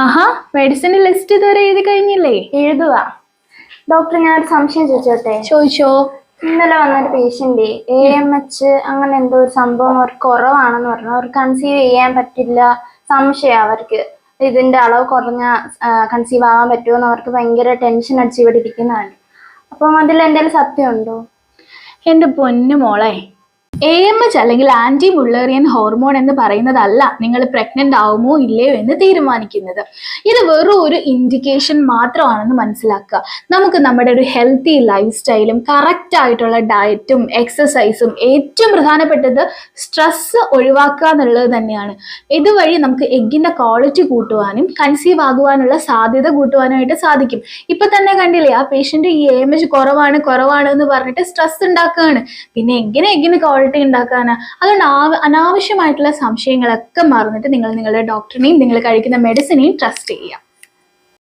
ആഹാ medicine list ഇതുവരെ എഴുതി കഴിഞ്ഞില്ലേ? എഴുതുക ഡോക്ടർ ഞാൻ ഒരു സംശയം ചോദിച്ചോട്ടെ? ചോദിച്ചോ? ഇന്നലെ വന്നൊരു പേഷ്യന്റ് എ എം എച്ച് അങ്ങനെ എന്തോ ഒരു സംഭവം അവർക്ക് കുറവാണെന്ന് പറഞ്ഞു. അവർക്ക് കൺസീവ് ചെയ്യാൻ പറ്റില്ല സംശയം അവർക്ക്. ഇതിന്റെ അളവ് കുറഞ്ഞ കൺസീവ് ആവാൻ പറ്റുമോ അവർക്ക് ഭയങ്കര ടെൻഷൻ അടിച്ച് ഇവിടെ ഇരിക്കുന്നതാണ്. അപ്പം അതിൽ എന്തെങ്കിലും സത്യമുണ്ടോ? എന്റെ പൊന്നു മോളെ എ എം എച്ച് അല്ലെങ്കിൽ ആന്റി മുള്ളേറിയൻ ഹോർമോൺ എന്ന് പറയുന്നതല്ല നിങ്ങൾ പ്രഗ്നന്റ് ആവുമോ ഇല്ലയോ എന്ന് തീരുമാനിക്കുന്നത്. ഇത് വെറും ഒരു ഇൻഡിക്കേഷൻ മാത്രമാണെന്ന് മനസ്സിലാക്കുക. നമുക്ക് നമ്മുടെ ഒരു ഹെൽത്തി ലൈഫ് സ്റ്റൈലും കറക്റ്റ് ആയിട്ടുള്ള ഡയറ്റും എക്സസൈസും ഏറ്റവും പ്രധാനപ്പെട്ടത് സ്ട്രെസ് ഒഴിവാക്കുക എന്നുള്ളത് തന്നെയാണ്. ഇതുവഴി നമുക്ക് എഗ്ഗിന്റെ ക്വാളിറ്റി കൂട്ടുവാനും കൺസീവ് ആകുവാനുള്ള സാധ്യത കൂട്ടുവാനായിട്ട് സാധിക്കും. ഇപ്പൊ തന്നെ കണ്ടില്ലേ ആ പേഷ്യന്റ് ഈ എ എച്ച് കുറവാണ് കുറവാണ് എന്ന് പറഞ്ഞിട്ട് സ്ട്രെസ് ഉണ്ടാക്കുകയാണ്. പിന്നെ എങ്ങനെ എങ്ങനെ ക്വാളിറ്റി ഉണ്ടാക്കാനാ അതുകൊണ്ട് ആവ- അനാവശ്യമായിട്ടുള്ള സംശയങ്ങളൊക്കെ മറന്നിട്ട് നിങ്ങൾ നിങ്ങളുടെ ഡോക്ടറിനെയും നിങ്ങൾ കഴിക്കുന്ന മെഡിസിനെയും ട്രസ്റ്റ് ചെയ്യുക.